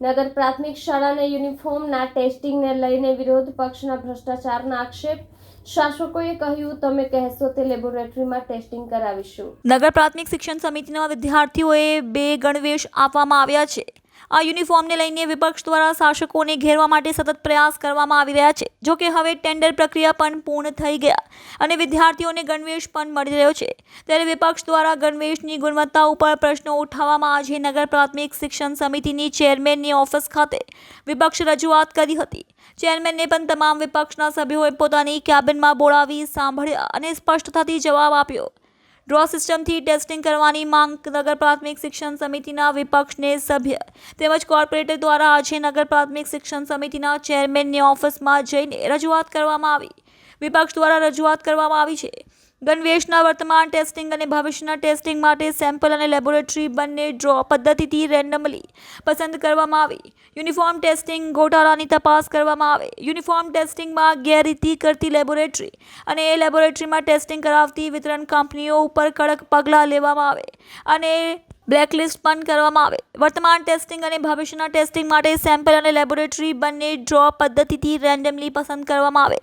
નગર પ્રાથમિક શાળાના યુનિફોર્મના ટેસ્ટિંગને લઈને વિરોધ પક્ષના ભ્રષ્ટાચારના આક્ષેપ. શાસકોએ કહ્યું, તમે કહેશો તે લેબોરેટરીમાં ટેસ્ટિંગ કરાવીશું. નગર પ્રાથમિક શિક્ષણ સમિતિના વિદ્યાર્થીઓએ બે ગણવેશ આપવામાં આવ્યા છે. આ યુનિફોર્મને લઈને વિપક્ષ દ્વારા શાસકોને ઘેરવા માટે સતત પ્રયાસ કરવામાં આવી રહ્યા છે, જો કે હવે ટેન્ડર પ્રક્રિયા પણ પૂર્ણ થઈ ગયા અને વિદ્યાર્થીઓને ગણવેશ પણ મળી રહ્યો છે. ત્યારે વિપક્ષ દ્વારા ગણવેશની ગુણવત્તા ઉપર પ્રશ્નો ઉઠાવવામાં આજે નગર પ્રાથમિક શિક્ષણ સમિતિની ચેરમેનની ઓફિસ ખાતે વિપક્ષ રજૂઆત કરી હતી. ચેરમેનને પણ તમામ વિપક્ષના સભ્યોએ પોતાની કેબિનમાં બોલાવી સાંભળ્યા અને સ્પષ્ટતાથી જવાબ આપ્યો. ડ્રો સિસ્ટમથી ટેસ્ટિંગ કરવાની માંગ નગર પ્રાથમિક શિક્ષણ સમિતિના વિપક્ષને સભ્ય તેમજ કોર્પોરેટર દ્વારા આજે નગર પ્રાથમિક શિક્ષણ સમિતિના ચેરમેનની ઓફિસમાં જઈને રજૂઆત કરવામાં આવી. વિપક્ષ દ્વારા રજૂઆત કરવામાં આવી છે. ગણવેશના વર્તમાન ટેસ્ટિંગ અને ભવિષ્યના ટેસ્ટિંગ માટે સેમ્પલ અને લેબોરેટરી બંને ડ્રો પદ્ધતિથી રેન્ડમલી પસંદ કરવામાં આવી. યુનિફોર્મ ટેસ્ટિંગ ગોટાળાની તપાસ કરવામાં આવે. યુનિફોર્મ ટેસ્ટિંગમાં ગેરરીતિ કરતી લેબોરેટરી અને એ લેબોરેટરીમાં ટેસ્ટિંગ કરાવતી વિતરણ કંપનીઓ ઉપર કડક પગલાં લેવામાં આવે અને બ્લેકલિસ્ટ પણ કરવામાં આવે. વર્તમાન ટેસ્ટિંગ અને ભવિષ્યના ટેસ્ટિંગ માટે સેમ્પલ અને લેબોરેટરી બંને ડ્રો પદ્ધતિથી રેન્ડમલી પસંદ કરવામાં આવે.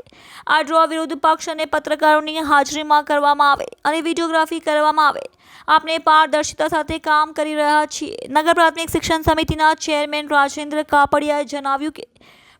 આ ડ્રો વિરુદ્ધ પક્ષ અને પત્રકારોની હાજરીમાં કરવામાં આવે અને વિડીયોગ્રાફી કરવામાં આવે. આપણે પારદર્શિતા સાથે કામ કરી રહ્યા છીએ. નગર પ્રાથમિક શિક્ષણ સમિતિના ચેરમેન રાજેન્દ્ર કાપડિયાએ જણાવ્યું કે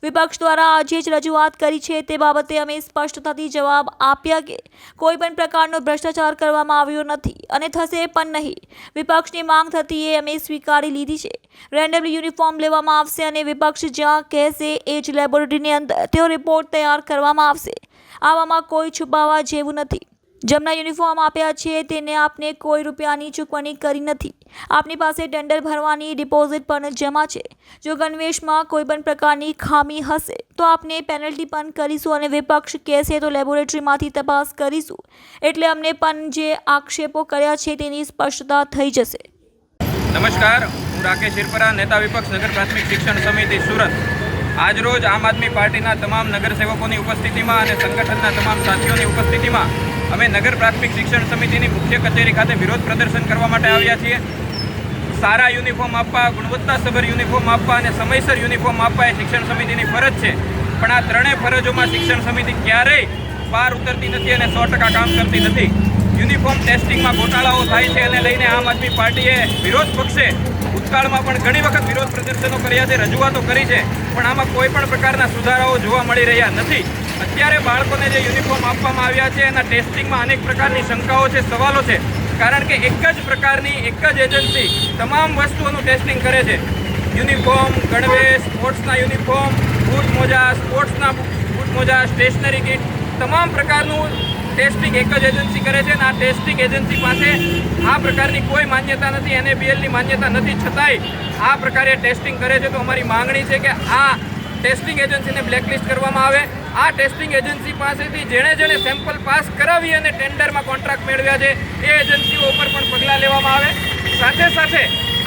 વિપક્ષ દ્વારા આજે જ રજૂઆત કરી છે તે બાબતે અમે સ્પષ્ટતાથી જવાબ આપ્યા કે કોઈ પણ પ્રકારનો ભ્રષ્ટાચાર કરવામાં આવ્યો નથી અને થશે પણ નહીં. વિપક્ષની માંગ થતી એ અમે સ્વીકારી લીધી છે. રેન્ડમ યુનિફોર્મ લેવામાં આવશે અને વિપક્ષ જ્યાં કહેશે એ જ લેબોરેટરીની અંદર તેઓ રિપોર્ટ તૈયાર કરવામાં આવશે. આવામાં કોઈ છુપાવવા જેવું નથી. જેમના યુનિફોર્મ આપ્યા છે, તેને આપને કોઈ રૂપિયાની ચૂકવણી કરી નથી. આપની પાસે ટેન્ડર ભરવાની ડિપોઝિટ પણ જમા છે. જો ગણવેશમાં કોઈ પણ પ્રકારની ખામી હશે, તો આપને પેનલ્ટી પણ કરીશું અને વિપક્ષ કહેશે તો લેબોરેટરીમાંથી તપાસ કરીશું. એટલે અમને પણ જે આક્ષેપો કર્યા છે, તેની સ્પષ્ટતા થઈ જશે. નમસ્કાર, હું રાકેશ શિરપરા નેતા વિપક્ષ નગર પ્રાથમિક શિક્ષણ સમિતિ સુરત. આજરોજ આમ આદમી પાર્ટીના તમામ નગરસેવકોની ઉપસ્થિતિમાં અને સંગઠનના તમામ સાથીઓની ઉપસ્થિતિમાં અમે નગર પ્રાથમિક શિક્ષણ સમિતિની મુખ્ય કચેરી ખાતે વિરોધ પ્રદર્શન કરવા માટે આવ્યા છીએ. સારા યુનિફોર્મ આપવા ગુણવત્તાસભર યુનિફોર્મ આપવા અને સમયસર યુનિફોર્મ આપવા એ શિક્ષણ સમિતિની ફરજ છે. પણ આ ત્રણેય ફરજોમાં શિક્ષણ સમિતિ ક્યારેય પાર ઉતરતી નથી અને સો કામ કરતી નથી. યુનિફોર્મ ટેસ્ટિંગમાં ગોટાળાઓ થાય છે અને લઈને આમ આદમી પાર્ટીએ વિરોધ પક્ષે ભૂતકાળમાં પણ ઘણી વખત વિરોધ પ્રદર્શનો કર્યા છે, રજૂઆતો કરી છે. પણ આમાં કોઈ પણ પ્રકારના સુધારાઓ જોવા મળી રહ્યા નથી. અત્યારે બાળકોને જે યુનિફોર્મ આપવામાં આવ્યા છે, એના ટેસ્ટિંગમાં અનેક પ્રકારની શંકાઓ છે, સવાલો છે. કારણ કે એક જ પ્રકારની, એક જ એજન્સી તમામ વસ્તુઓનું ટેસ્ટિંગ કરે છે. યુનિફોર્મ ગણવેશ સ્પોર્ટ્સના યુનિફોર્મ બૂટ મોજા સ્પોર્ટ્સના બૂટ મોજા સ્ટેશનરી કિટ તમામ પ્રકારનું ટેસ્ટિંગ એક જ એજન્સી કરે છે અને આ ટેસ્ટિંગ એજન્સી પાસે આ પ્રકારની કોઈ માન્યતા નથી એનએબીએલની માન્યતા નથી. છતાંય આ પ્રકારે ટેસ્ટિંગ કરે છે. તો અમારી માંગણી છે કે આ ટેસ્ટિંગ એજન્સીને બ્લેકલિસ્ટ કરવામાં આવે. આ ટેસ્ટિંગ એજન્સી પાસેથી જેણે જેણે સેમ્પલ પાસ કરાવી અને ટેન્ડરમાં કોન્ટ્રાક્ટ મેળવ્યા છે, એ એજન્સીઓ ઉપર પણ પગલાં લેવામાં આવે. સાથે સાથે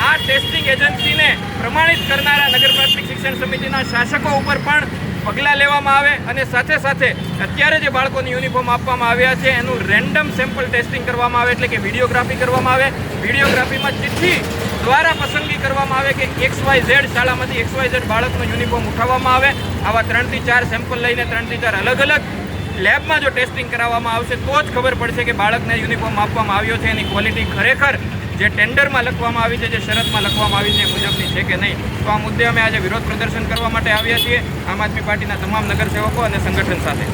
આ ટેસ્ટિંગ એજન્સીને પ્રમાણિત કરનારા નગર પ્રાથમિક શિક્ષણ સમિતિના શાસકો ઉપર પણ પગલાં લેવામાં આવે અને સાથે સાથે અત્યારે જે બાળકોને યુનિફોર્મ આપવામાં આવ્યા છે, એનું રેન્ડમ સેમ્પલ ટેસ્ટિંગ કરવામાં આવે એટલે કે વિડીયોગ્રાફી કરવામાં આવે. વિડીયોગ્રાફીમાં ચિઠ્ઠી દ્વારા પસંદગી કરવામાં આવે કે એક્સ વાય ઝેડ શાળામાંથી એક્સ વાય ઝેડ બાળકનો યુનિફોર્મ ઉઠાવવામાં આવે. આવા ત્રણથી ચાર સેમ્પલ લઈને ત્રણથી ચાર અલગ અલગ લેબમાં જો ટેસ્ટિંગ કરાવવામાં આવશે, તો જ ખબર પડશે કે બાળકને યુનિફોર્મ આપવામાં આવ્યો છે. એની ક્વોલિટી ખરેખર જે ટેન્ડરમાં લખવામાં આવી છે, જે શરતમાં લખવામાં આવી છે, એ મુજબની છે કે નહીં? તો આ મુદ્દે અમે આજે વિરોધ પ્રદર્શન કરવા માટે આવ્યા છીએ આમ આદમી પાર્ટીના તમામ નગરસેવકો અને સંગઠન સાથે.